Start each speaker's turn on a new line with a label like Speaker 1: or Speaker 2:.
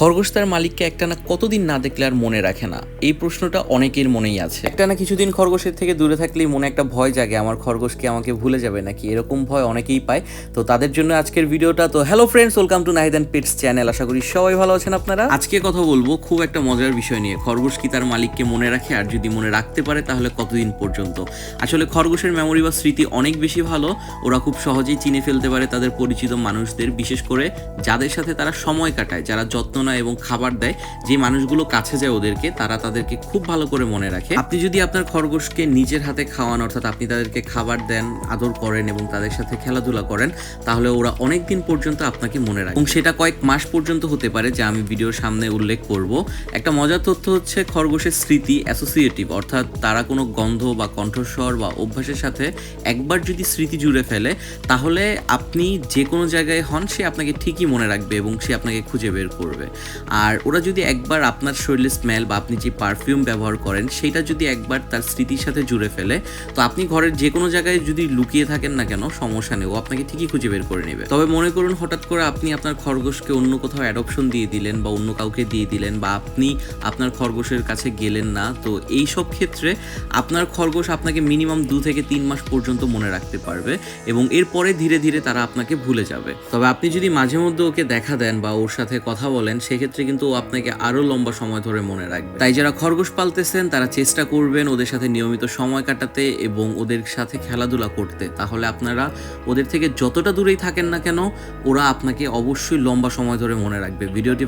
Speaker 1: খরগোশ তার মালিককে একটানা কতদিন না দেখলে আর মনে রাখে না? এই প্রশ্নটা অনেকের মনেই আছে। একটানা কিছুদিন খরগোশের থেকে দূরে থাকলেই মনে একটা ভয় জাগে আমার খরগোশকে আমাকে ভুলে যাবে নাকি? এরকম ভয় অনেকেই পায়। তো তাদের জন্য আজকের ভিডিওটা তো hello friends welcome to Nahidan pets channel আশা করি সবাই ভালো আছেন আপনারা? আজকে কথা বলব খুব একটা মজার বিষয় নিয়ে। খরগোশ কি তার মালিককে মনে রাখে? আর যদি মনে রাখতে পারে তাহলে কতদিন পর্যন্ত? আসলে খরগোশের মেমোরি বা স্মৃতি অনেক বেশি ভালো। ওরা খুব সহজেই চিনে ফেলতে পারে তাদের পরিচিত মানুষদের বিশেষ করে যাদের সাথে তারা সময় কাটায় যারা যত্ন নেয় এবং খাবার দেয়, যে মানুষগুলো কাছে যায় ওদেরকে, তারা তাদেরকে খুব ভালো করে মনে রাখে। আপনি যদি আপনার খরগোশকে নিজের হাতে খাওয়ান, অর্থাৎ আপনি তাদেরকে খাবার দেন, আদর করেন এবং তাদের সাথে খেলাধুলা করেন, তাহলে ওরা অনেক দিন পর্যন্ত আপনাকে মনে রাখে এবং সেটা কয়েক মাস পর্যন্ত হতে পারে, যা আমি ভিডিওর সামনে উল্লেখ করব। একটা মজার তথ্য হচ্ছে, খরগোশের স্মৃতি অ্যাসোসিয়েটিভ অর্থাৎ তারা কোনো গন্ধ বা কণ্ঠস্বর বা অভ্যাসের সাথে একবার যদি স্মৃতি জুড়ে ফেলে, তাহলে আপনি যে কোনো জায়গায় হন, সে আপনাকে ঠিকই মনে রাখবে এবং সে আপনাকে খুঁজে বের করবে। আর ওরা যদি একবার আপনার শরীরের স্মেল বা আপনি যে পারফিউম ব্যবহার করেন, সেটা যদি একবার তার স্মৃতির সাথে জুড়ে ফেলে, তো আপনি ঘরের যে কোনো জায়গায় যদি লুকিয়ে থাকেন না কেন, সমস্যা নেই। ও আপনাকে ঠিকই খুঁজে বের করে নেবে। তবে মনে করুন, হঠাৎ করে আপনি আপনার খরগোশকে অন্য কোথাও অ্যাডপশন দিয়ে দিলেন বা অন্য কাউকে দিয়ে দিলেন বা আপনি আপনার খরগোশের কাছে গেলেন না, তো এই সব ক্ষেত্রে আপনার খরগোশ আপনাকে মিনিমাম দু থেকে তিন মাস পর্যন্ত মনে রাখতে পারবে এবং এরপরে ধীরে ধীরে তারা আপনাকে ভুলে যাবে। তবে আপনি যদি মাঝে মধ্যে ওকে দেখা দেন বা ওর সাথে কথা বলেন সেক্ষেত্রে কিন্তু আপনাকে আরও লম্বা সময় ধরে মনে রাখবে। তাই যারা খরগোশ পালতেছেন, তারা চেষ্টা করবেন ওদের সাথে নিয়মিত সময় কাটাতে এবং ওদের সাথে খেলাধুলা করতে। তাহলে আপনারা ওদের থেকে যতটা দূরেই থাকেন না কেন, ওরা আপনাকে অবশ্যই লম্বা সময় ধরে মনে রাখবে। ভিডিওটি